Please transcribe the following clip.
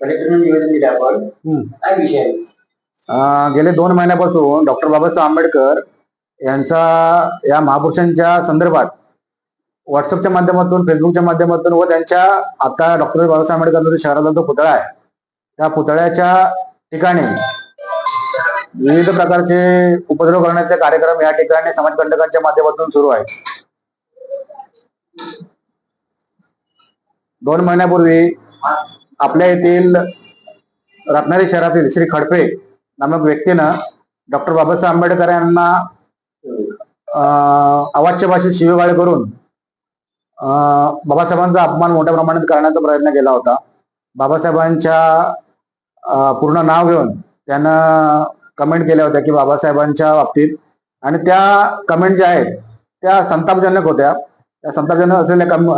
कलेक्टरने निवेदन दिले आपण. हम्म. काय विषय आहे? अं, गेले दोन महिन्यापासून डॉक्टर बाबासाहेब आंबेडकर यांचा या महापुरुषांच्या संदर्भात व्हॉट्सअपच्या माध्यमातून फेसबुकच्या माध्यमातून व त्यांच्या आता डॉक्टर बाबासाहेब आंबेडकर शहराचा जो पुतळा आहे त्या पुतळ्याच्या ठिकाणी विविध प्रकारचे उपद्रव करण्याचे कार्यक्रम या ठिकाणी समाजकंटकांच्या माध्यमातून सुरू आहेत. दोन महिन्यापूर्वी आपल्या येथील रत्नागिरी शहरातील श्री खडपे नामक व्यक्तीनं डॉक्टर बाबासाहेब आंबेडकर यांना अवाच्य भाषेत शिवेगाळे करून बाबासाहेबांचा अपमान मोठ्या प्रमाणात करण्याचा प्रयत्न केला होता. बाबासाहेबांच्या पूर्ण नाव घेऊन त्यानं कमेंट केल्या होत्या की बाबासाहेबांच्या बाबतीत. आणि त्या कमेंट ज्या आहेत त्या संतापजनक होत्या. त्या संतापजनक असलेल्या कम